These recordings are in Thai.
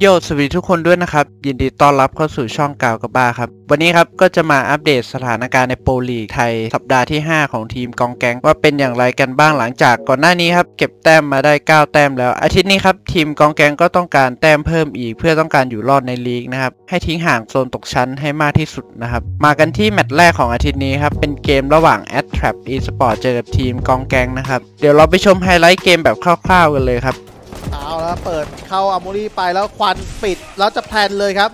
โยสวัสดีทุกคนด้วยนะครับ ยินดีต้อนรับเข้าสู่ช่องกาวกับบ้าครับ วันนี้ครับก็จะมาอัปเดตสถานการณ์ในโปรลีกไทย สัปดาห์ที่ 5 ของทีมกองแกงว่าเป็นอย่างไรกันบ้างหลังจากก่อนหน้านี้ครับ เก็บแต้มมาได้ 9 แต้มแล้ว อาทิตย์นี้ครับ ทีมกองแกงก็ต้องการแต้มเพิ่มอีก เพื่อต้องการอยู่รอดในลีกนะครับให้ทิ้งห่างโซนตกชั้นให้มากที่สุดนะครับมากันที่แมตช์แรกของอาทิตย์นี้ครับเป็นเกมระหว่าง a d t r a p Esport เจอกับทีมกองแกงนะครับเดี๋ยวเราไปชมไฮไลท์เกมแบบคร่าวๆกันเลยครับ เอาแล้วเปิดเข้าอามูรี่ไปแล้วควันปิดแล้วจะแพลนเลยครับ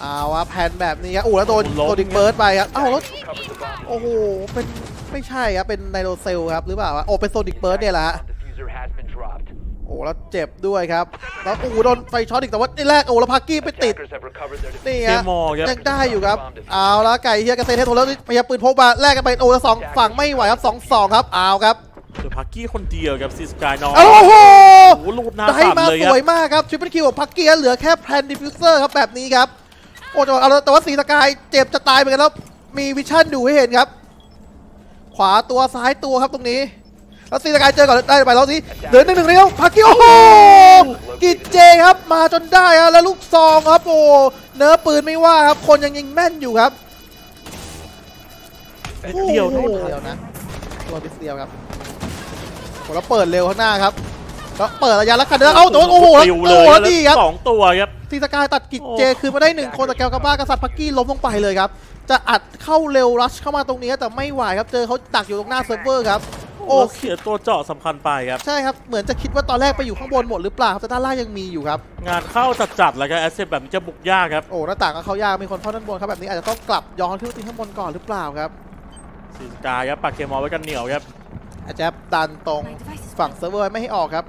เอาวะแพลนแบบนี้ครับอู้แล้วโดนล้มโดนดิงเบิร์ดไปครับ เอ้าแล้วโอ้โห เป็นไม่ใช่ครับ เป็นไนโรเซลครับหรือเปล่าวะโอ้เป็นโซนิกเบิร์ดเนี่ยแหละฮะ Diffuser has been dropped. โอ้แล้วเจ็บด้วยครับ แล้วโอ้โหโดนไฟช็อตอีกแต่ว่านี่แรกโอ้แล้วพักกี้ไปติด Attackers have recovered their นี่เกฮะมมอร์ครับยังได้อยู่ครับ เอาแล้วไก่เฮียกระเซ็นให้โทรแล้วพยายามปืนพกมาแลกกันไปโอ้แล้วสองฝั่งไม่ไหวครับสองสองครับ เอาครับ เดอะพักกี้คนเดียวกับซีสกายน้องโอ้โหโอ้โหลูดหน้าได้สั่นมาเลยสครับวยมากครับทริปเปิลคิวของพักเกียร์เหลือแค่แพลนดิฟฟิวเซอร์ครับแบบนี้ครับ โอ้จังหวะเอาแล้วแต่ว่าสีสกายเจ็บจะตายเหมือนกันแล้วมีวิชั่นดูให้เห็นครับ ขวาตัวซ้ายตัวครับตรงนี้ แล้วสีสกายเจอก่อนได้ไปแล้วสิเหลือหนึ่งหนึ่งเดียวพักเกียร์โอ้โหกิจเจครับมาจนได้ครับแล้วลูกซองครับโอ้เนื้อปืนไม่ว่าครับคนยังยิงแม่นอยู่ครับนิดเดียวเท่าโอ้โหนั้นเดียวนะตัวนิดเดียวครับ โอ้แล้วเปิดเร็วข้างหน้าครับแล้วเปิดระยะแล้วคันเดียวเอ้าโดนโอ้โหแล้วปิวโอ้เลยโหแล้แล้ววดีครับสองตัวครับทีสกายตัดกิจโอ้เจคือมาได้หนึ่งคนแต่แกวกาบ้ากษัตริย์พักกี้ล้มลงไปเลยครับ จะอัดเข้าเร็วรัชเข้ามาตรงนี้แต่ไม่ไหวครับเจอเขาดักอยู่ตรงหน้าเซิร์ฟเวอร์ครับโอ้โอ้เสียตัวเจาะสำคัญไปครับ ใช่ครับ เหมือนจะคิดว่าตอนแรกไปอยู่ข้างบนหมดหรือเปล่าแต่ด้านล่างยังมีอยู่ครับ งานเข้าจัดๆแล้วก็แอสเซทแบบนี้จะบุกยากครับ โอ้หน้าต่างก็เข้ายากมีคนเข้าด้านบนครับแบบนี้อาจจะต้องกลับย้อนขึ้นไปตีข้างบนก่อนหรือเปล่าครับซีสกายครับปักเกมมอร์ไว้กันเหนียวครับ อาจจะดันตรงฝั่งเซิร์ฟเวอร์ไม่ให้ออกครับ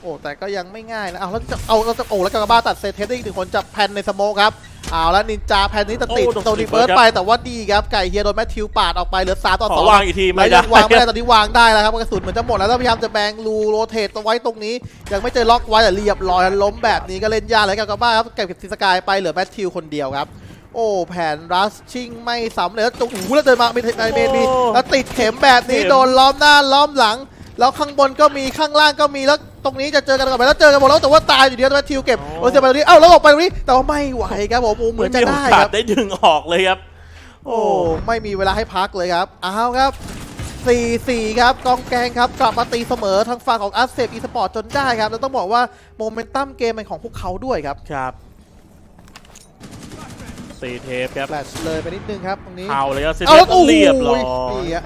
โอ้แต่ก็ยังไม่ง่ายนะเอาแล้วจะเอาเราจะโอ้แล้วกากาบ้าตัดเซตเทสได้อีกหนึ่งคนจับแพนในสโมกครับเอาแล้วนินจาแพนนี้จะติดโอ้โดนโดนสลิดีปเบิร์ดครับไปแต่ว่าดีครับไก่เฮียโดนแมทธิวปาดออกไปเหลือสามต่อขสอองวางอีกทีแล้ไม่วได้ยังวางไม่ได้ตอนนี้วางได้แล้วครับกระสุนเหมือนจะหมดแล้วแล้วพยายามจะแบงรูโรเทตไว้ตรงนี้ ยังไม่เจอล็อกไว้แต่เรียบร้อยล้มแบบนี้ก็เล่นยากเลยกากาบ้าครับเก็บทิสกายไปเหลือแมทธิวคนเดียวครับ โอ้แผนรัชชิ่งไม่สำเร็จแล้วจุกหูแล้วเดินมาเมนเมนมีแล้วติดเข็มแบบนี้โดนล้อมหน้าล้อมหลัง แล้วข้างบนก็มีข้างล่างก็มีแล้วตรงนี้จะเจอกันก่อนไปแล้วเจอกันหมดแล้วแต่ว่าตายอยู่เดียวแมทธิวเก็บโอ้เสียไปตรงนี้เอ้าแล้วออกไปตรงนี้แต่ว่าไม่ไหวครับผมโอ้เหมือนจะโอได้กาคสรับได้ดึงออกเลยครับ โอ้ไม่มีเวลาให้พักเลยครับอ้าวครับ4-4 ครับกองแกงครับกลับมาตีเสมอทางฝั่งของอาร์เซฟอีสปอร์ตจนได้ครับ แล้วต้องบอกว่าโมเมนตัมเกมเป็นของพวกเขาด้วยครับครับ สีเทปครับแฟลชเลยไปนิดนึงครับตรงนี้ เอาเลยครับซีเอาเทแล้วปโอ้โหเรียบร้อยนี่ฮะ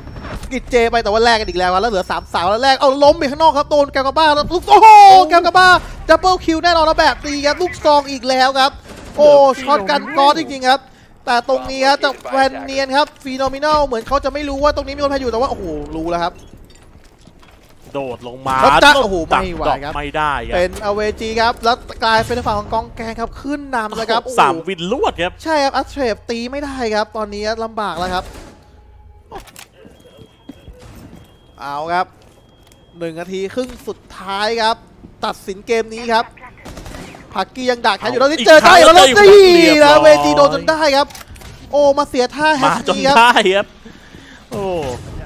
กิดเจไปแต่ว่าแลกกันอีกแล้วครับแล้วเหลือ3ามสาวแล้วแลกเอาล้มไปข้างนอกครับโดนแกวกาบ้าแล้วลูกโอ้โหแกวกาบ้าดับเบิลคิวแน่นอนแล้วแบบตีครับลูกซองอีกแล้วครับ โอ้ช็อตกันก้อนจริงๆครับแต่ตรงนี้ครับจากแวนเนียนครับฟีโนมินอลเหมือนเขาจะไม่รู้ว่าตรงนี้มีคนแพ้อยู่แต่ว่าโอ้โหรู้แล้วครับ โดดลงมาแล้วจ๊ะโอ้โหไม่ไหวดักครับไม่ได้ครับเป็นอเวจีครับ แล้วกลายเป็นฝั่งของกองแกงครับขึ้นนำเลยครับโอ้โหสามวินลวดครับ ใช่ครับอัสเทรฟตีไม่ได้ครับ ตอนนี้ลำบากแล้วครับ เอาครับหนึ่งนาทีครึ่งสุดท้ายครับ ตัดสินเกมนี้ครับพักกี้ยังดักแค่อยู่แล้วนี่อีกเจอได้ครั้แล้วงแล้วแล้วนี่เรียบร้นะอยเวจีโดนจนได้ครับ โอ้มาเสียท่าแฮมาชจนนี้ครับ ได้ครับ โอ้ Attackers dropped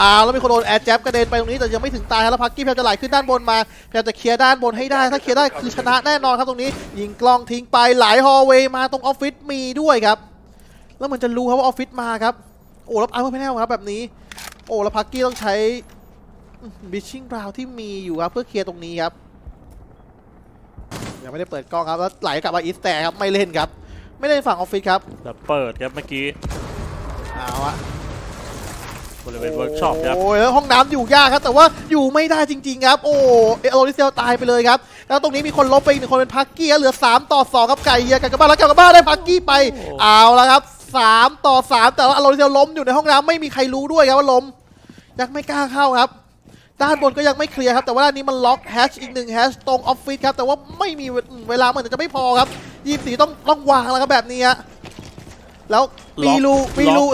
อ้าวแล้วมีคนโดนแอร์แจ็บกระเด็นไปตรงนี้แต่ยังไม่ถึงตายครับแล้วพักกี้พยายามจะไหลขึ้นด้านบนมาพยายามจะเคลียร์ด้านบนให้ได้ถ้าเคลียร์ได้คือชนะแน่นอนครับตรงนี้ ยิงกล้องทิ้งไปหลายฮอลเวย์มาตรงออฟฟิศมีด้วยครับ แล้วเหมันจะรู้ครับว่าออฟฟิศมาครับโอ้แล้วอาร์เมอร์แพนครับแบบนี้ โอ้แล้วพักกี้ต้องใช้บิชชิ่งบราวที่มีอยู่ครับเพื่อเคลียร์ตรงนี้ครับยังไม่ได้เปิดกล้องครับแล้วไหลกลับมาอีสแต่ครับไม่เล่นครับ ไม่เล่นฝั่งออฟฟิศครับแล้วเปิดครับเมื่อกี้เอาอะ บริเวณเวิร์กช็อปครับโอ้ยแล้วห้องน้ำอยู่ยากครับ แต่ว่าอยู่ไม่ได้จริง ๆ ครับ โอ้เอโรลิเซลตายไปเลยครับ แล้วตรงนี้มีคนล้มไปอีกหนึ่งคนเป็นพักกี้ครับเหลือ 3 ต่อ 2 ครับไก่เฮียกันกับบ้านแล้วกันกับบ้านได้พักกี้ไปโอ้เอาแล้วครับ 3 ต่อ 3 แต่ว่าอโรลิเซลล้มอยู่ในห้องน้ำไม่มีใครรู้ด้วยครับว่าล้มยังไม่กล้าเข้าครับ ด้านบนก็ยังไม่เคลียร์ครับ แต่ว่าด้านนี้มันล็อกแฮชอีกหนึ่งแฮชตรงออฟฟิศครับแต่ว่าไม่มีเวลาเหมือนจะไม่พอครับยี่สีต้องต้องวางแล้วครับแบบนี้ฮะแล้วมีรูมีรู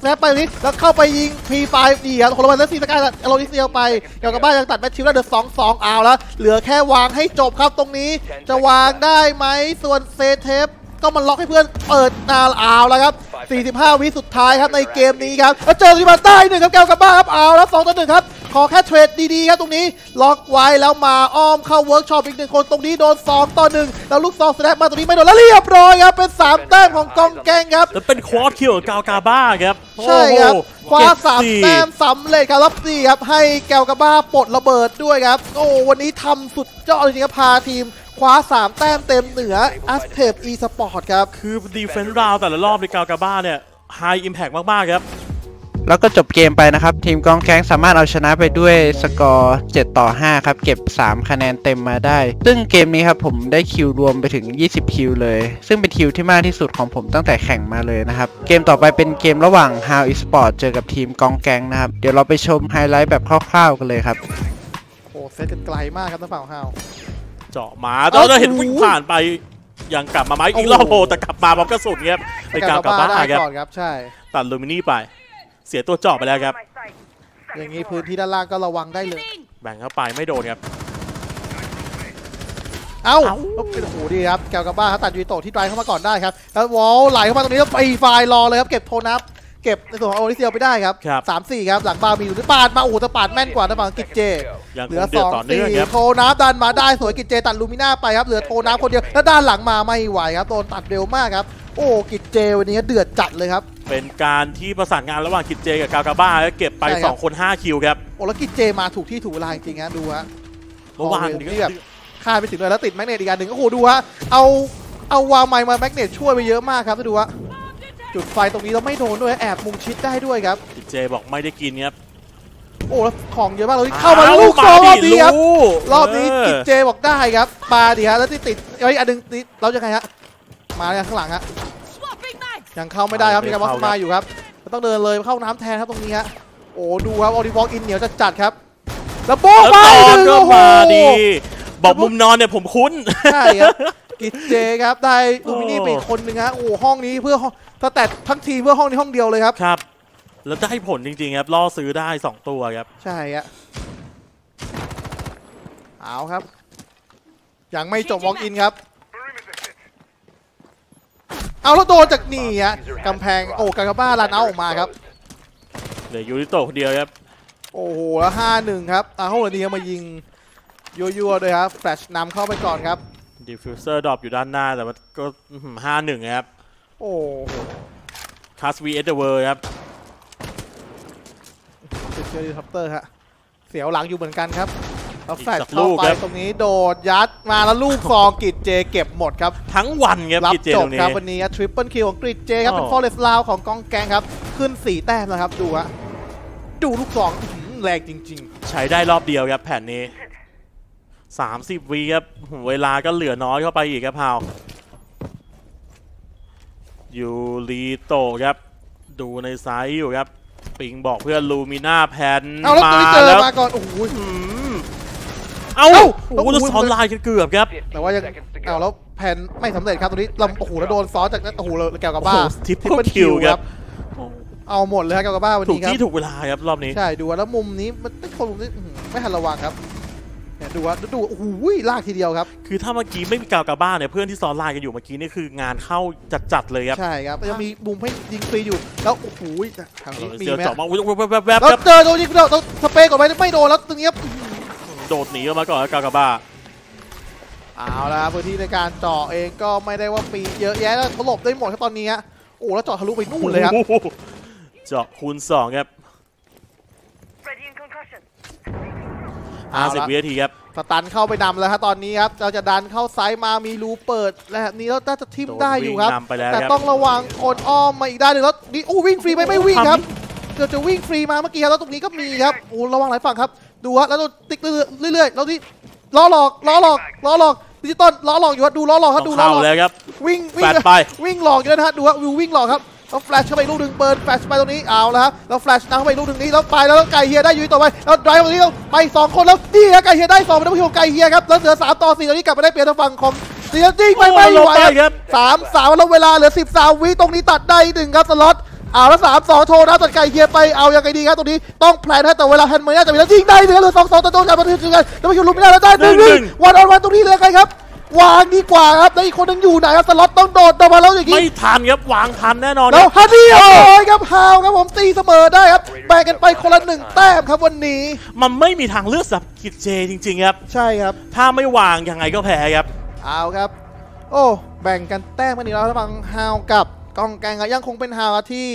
แซบไปตรงนี้แล้วเข้าไปยิงพีไฟดีครับคนละวันแล้วซีสกายอารนิเดียไปเกี่ยวกับบ้านยังตัดแมทชิวแล้วเดือดสองสองเอาแล้ว เหลือแค่วางให้จบครับตรงนี้ จะวางได้ไหมส่วนเซเทปก็มันล็อกให้เพื่อนเปิดนาเอาแล้วครับ 45 วิสุดท้ายครับในเกมนี้ครับแล้วเจอริมาใต้หนึ่งครับแก้วกับบ้าครับเอาแล้ว2ต่อหนึ่งครับ ขอแค่เทรดดีๆครับตรงนี้ ล็อกไว้แล้วมาอ้อมเข้าเวิร์กช็อปอีกหนึ่งคนตรงนี้โดน 2 ต่อ 1 แล้วลูกซองสแนปมาตรงนี้ไม่โดนแล้วเรียบร้อยครับ เป็น 3 แต้มของกองแกงครับแล้วเป็นควอตคิวของกาวกาบ้าครับ ใช่ครับโอ้โหคว้าเก็บสามสี่แต้มสำเร็จครับรับสี่ครับ ให้แกวกาบ้าปลดระเบิดด้วยครับ โอ้วันนี้ทำสุดยอดจริงๆครับพาทีมคว้า 3 แต้มเต็มเหนืออัสเทปอีสปอร์ตครับ คือดีเฟนส์ราวแต่ละรอบในกาวกาบ้าเนี่ยไฮอิมแพกมาก ๆ ครับ แล้วก็จบเกมไปนะครับ ทีมกองแก๊งสามารถเอาชนะไปด้วยสกอร์ 7 ต่อ 5 ครับ เก็บ 3 คะแนนเต็มมาได้ ซึ่งเกมนี้ครับผมได้คิวรวมไปถึง 20 คิวเลย ซึ่งเป็นคิวที่มากที่สุดของผมตั้งแต่แข่งมาเลยนะครับ เกมต่อไปเป็นเกมระหว่าง How Esport เจอกับทีมกองแก๊งนะครับ เดี๋ยวเราไปชมไฮไลท์แบบคร่าวๆกันเลยครับโอ้เซตกันไกลมากครับทางฝั่งของฮาวเจาะมาตอนเราเห็นวิ่งผ่านไปยังกลับมาไหมอีกรอบโผล่แต่กลับมาพร้อมกระสุนครับไปกาวกาบ้าได้ครับก่อนครับ ใช่ ตัดลูมินี่ไป เสียตัวเจาะไปแล้วครับ อย่างนี้พื้นที่ด้านล่างก็ระวังได้เลย แบ่งเข้าไปไม่โดนครับ เอ้าเอ้าโอ้โหดีครับแกวกับบ้าครับตัดยูโตะที่ไดรฟ์เข้ามาก่อนได้ครับ แล้ววอลไหลเข้ามาตรงนี้แล้วไปไฟล์รอเลยครับเก็บโทนับเก็บในส่วนของโอริเซียไปได้ครับครับสามสี่ครับ หลังบาร์มีอยู่ที่ปาดมา โอ้โหแต่ปาดแม่นกว่าทางฝั่งกิจเจยังเหคลืองเดืสอดองต่อเนื่สี่องครับโทนับดันมาได้สวยกิจเจ ตัดลูมิน่าไปครับ เหลือโทนับคนเดียว แล้วด้านหลังมาไม่ไหวครับ โดนตัดเร็วมากครับ โอ้กิจเจวันนี้เดือดจัดเลยครับ เป็นการที่ประสานงานระหว่างกิจเจกับกาวกาบ้าแล้วเก็บไป ใช่ครับ 2 คน 5 คิวครับโอ้แล้วกิจเจมาถูกที่ถูกเวลาจริงๆฮะดูฮะ เมื่อวานโอ้โหนี้นี่แบบ คาดไปถึงเลยแล้วติดแมกเนตอีกอันหนึ่งโอ้โหดูฮะเอาเอาวาวไมค์มาแมกเนตช่วยไปเยอะมากครับดูฮะจุดไฟตรงนี้แล้วไม่โดนด้วยแอบมุมชิดได้ด้วยครับ กิจเจบอกไม่ได้กินครับโอ้แล้วของเยอะมากเลยเข้ามาแล้วลูกสองรอบนี้ครับลูกรอบนี้เกิจเจบอกได้ครับมาดิฮะแล้วที่ติดไอ้ยอันหนึงนี่เราจะไงฮะมาเนี่ยข้างหลังฮะ ยังเข้าไม่ได้ครับมีการบล็อกมาอยู่ครับต้องเดินเลยเข้าน้ำแทนครับตรงนี้ฮะโอ้ดูครับออริฟอกอินเหนียวจะจัดครับแล้วโบ๊ะแล้วไปตอนหนึ่งก็โอ้โหมาดีบอกมุมนอนเนี่ยผมคุ้นใช่ครับกิจเจครับได้ลูมินี่ไปอีกคนนึงฮะโอ้โหห้องนี้เพื่อห้องถ้าแต่ทั้งทีมเพื่อห้องนี้ห้องเดียวเลยครับครับ แล้วได้ผลจริงๆครับล่อซื้อได้ 2 ตัวครับ ใช่ฮะเอาครับ ยังไม่จบวอล์กอินครับ เอาแล้วโดนจากนี่ฮะกำแพงโอ้กากาบ้าลันเอาออกมาครับเหลือยูริโตะคนเดียวครับโอ้โหแล้วห้าหนึ่งครับอาโฮลดีมายิงยัวๆด้วยครับแฟลชนำเข้าไปก่อนครับดิฟฟิวเซอร์ดรอปอยู่ด้านหน้าแต่มันก็ห้าหนึ่งครับโอ้โหคัสวีเอเดเวอร์ครับติดเชื้อดีทัปเตอร์ฮะเสียวหลังอยู่เหมือนกันครับ แล้วแฟลชอีกสักลูเข้ากไปครับ ตรงนี้โดดยัดมาแล้วลูกซองกิจเจเก็บหมดครับ ทั้งวันครับรับกิจเจจตบรงนี้ ครับวันนี้ทริปเปิลคิวของกริดเจครับอ๋อเป็นฟอเรสต์ลาวของกองแกงครับ ขึ้น 4 แต้มแล้วครับดูฮะดูลูกซองอื้อหือแรงจริง ใช้ได้รอบเดียวครับแผ่นนี้ 30วีครับเวลาก็เหลือน้อยเข้าไปอีกครับพาวยูริโตะครับ ดูในไซส์อยู่ครับ ปิงบอกเพื่อนลูมิน่าแพนๆ เอาแล้วตัวนี้เจอแล้วมาก่อน โอ้โห อืม เอ้าเอ้าโอ้โหแล้วซ้อนลายกันเกือบครับ แต่ว่ายัง seconds to เอา go. แล้วแผนไม่สำเร็จครับตรงนี้ลำโอ้โหแล้วโดนซ้อนจากนั้นโอ้โหแล้วแกวกับบ้าโอ้โห triple kill ครับ เอาหมดเลยครับแกวกับบ้าวันถูกนี้ครับ ที่ถูกเวลาครับรอบนี้ ใช่ดูว่าแล้วมุมนี้มันไม่คนมุมนี้อื้อหือไม่ทันระวังครับเนี่ยดูว่าดูโอ้โหลากทีเดียวครับ คือถ้าเมื่อกี้ไม่มีกาวกาบ้าเนี่ยเพื่อนที่ซ้อนลายกันอยู่เมื่อกี้นี่คืองานเข้าจัดๆเลยครับใช่ครับยังมีมุมให้ยิงฟรีอยู่แล้วโอ้โหทางนี้มีเจอไหมเจาะมาอุ๊ยแวบๆๆแล้วครับเจอตรงนี้เราต้องสเปรย์ก่อนไปไม่โดนแล้วตรงนี้ครับ โดดหนีออกมาก่อนครับกาวกาบ้าเอาละครับพื้นที่ในการเจาะเองก็ไม่ได้ว่าปีเยอะแยะแล้วเขาหลบได้หมดครับตอนนี้ฮะโอ้แล้วเจาะทะลุไปนู่นเลยครับโอ้โหเจาะคูณสองครับ Ready in concussion. เอาละ50วินาทีครับสตันเข้าไปนำแล้วครับตอนนี้ครับเราจะดันเข้าซ้ายมามีรูเปิดและแบบนี้แล้วน่าจะทิมโดนได้อยู่ครับวิ่งนำไปแล้วแต่ครับต้องระวังคนอ้อมมาอีกด้านหนึ่งแล้วนี่อู้วิ่งฟรีไปไม่วิ่งครับเกือบจะวิ่งฟรีมาเมื่อกี้ครับแล้วตรงนี้ก็มีครับโอ้ระวังหลายฝั่งครับ ดูฮะแล้วโดนติ๊กเรื่อยๆแล้วที่ล้อหลอกล้อหลอกล้อหลอกดิจิตอลล้อหลอกอยู่ครับดูล้อหลอกครับต้ดูองล้อเข้าหลอกแล้วครับวิ่งวิ่งแฟลชไปวิ่งหลอกอยู่นะฮะดูฮะวิววิ่งหลอกครับแล้วแฟลชเข้าไปอีกลูกหนึ่งเบิร์นแฟลชไปตรงนี้เอาแล้วครับแล้วแฟลชนำเข้าไปอีกลูกหนึ่งนี้แล้วไปแล้วแล้วไก่เฮียได้อยู่ต่อไปแล้วไดรฟ์ตรงนี้แล้วไปสองคนแล้วนี่ฮะไก่เฮียได้สองเป็นผู้ชมไก่เฮียครับแล้วเหลือสามต่อสี่ตอนนี้กลับมาได้เปลี่ยนทางฝั่งของเสียจริงไปไม่โอ้ไหวลงไปคครัรับบสามสามแล้วเวลาเหลือสิบสามวิตรงนี้ตัดได้อีกหนึ่งครับสล็อต เอาแล้วสามสองโทรนะตัดไก่เฮียไปเอายังไงดีครับตรงนี้ต้องแพลนให้แต่เวลาแฮนด์เมย์น่าจะมีแล้วยิงได้เหลือเหลือสองสองต่อโดนกันมาถึงกันแล้วไม่คิวลุกไม่ได้แล้วได้หนึ่งหนึ่งวันออนวันตรงนี้เหลือใครครับวางดีกว่าครับแล้วอีกคนนึงอยู่ไหนครับสล็อตต้องโดดออกมาแล้วอย่างไม่นี้ทันครับวางทันแน่นอนคแล้รัวบฮันนี่โอ้ยครับฮาวครับผมตีเสมอได้ครับแบ่งกันไปคนละหนึ่งแต้มครับวันนี้ มันไม่มีทางเลือกสำหรับกิจเจจริง ๆ ครับ ใช่ครับ ถ้าไม่วางยังไงก็แพ้ครับเอาครับ โอ้แบ่งกันแต้มกันอีกแล้วระหว่างฮาวกับ กองแกงยังคงเป็นฮาวที่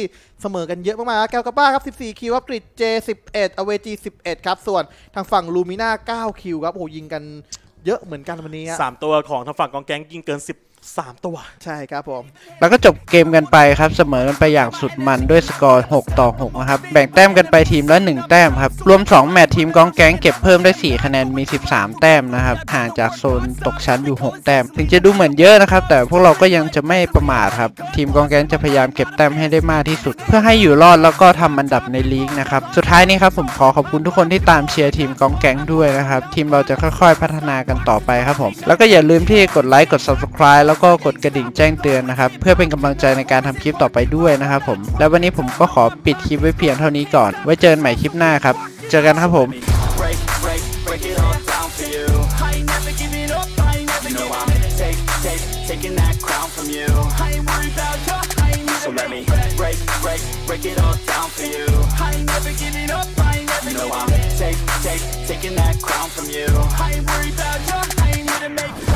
เสมอกันเยอะมากๆครับแก้วกับบ้าครับ 14 คิวครับกริดเจ 11อเวจี 11 ครับ ส่วนทางฝั่งลูมิน่า 9 คิวครับโอ้โหยิงกันเยอะเหมือนกันวันนี้สามตัวของทางฝั่งกองแก๊งยิงเกิน 13ตัว ใช่ครับผม แล้วก็จบเกมกันไปครับ เสมอกันไปอย่างสุดมันด้วยสกอร์ 6 ต่อ 6 นะครับ แบ่งแต้มกันไปทีมละ 1 แต้มครับ รวม 2 แมตช์ทีมกองแก๊งเก็บเพิ่มได้ 4 คะแนนมี 13 แต้มนะครับ ห่างจากโซนตกชั้นอยู่ 6 แต้ม ถึงจะดูเหมือนเยอะนะครับ แต่พวกเราก็ยังจะไม่ประมาทครับ ทีมกองแก๊งจะพยายามเก็บแต้มให้ได้มากที่สุด เพื่อให้อยู่รอดแล้วก็ทำอันดับในลีกนะครับ สุดท้ายนี้ครับผมขอขอบคุณทุกคนที่ตามเชียร์ทีมกองแก๊งด้วยนะครับ ทีมเราจะค่อย ๆ พัฒนากันต่อไปครับผม แล้วก็อย่าลืมที่กดไลค์กด subscribe แล้วล้วก็กดกระดิ่งแจ้งเตือนนะครับ เพื่อเป็นกำลังใจในการทำคลิปต่อไปด้วยนะครับผม แล้ววันนี้ผมก็ขอปิดคลิปไว้เพียงเท่านี้ก่อน ไว้เจอกันใหม่คลิปหน้าครับ เจอกันครับผม break, break, break it all down for you. I ain't never giving up, I ain't never you know I'm take, take, taking that crown from you. I ain't worried about you, I ain't So let me break, break, break it all down for you. I ain't never giving up, I ain't never you know I'm take, take, taking that crown from you. I ain't worried about you,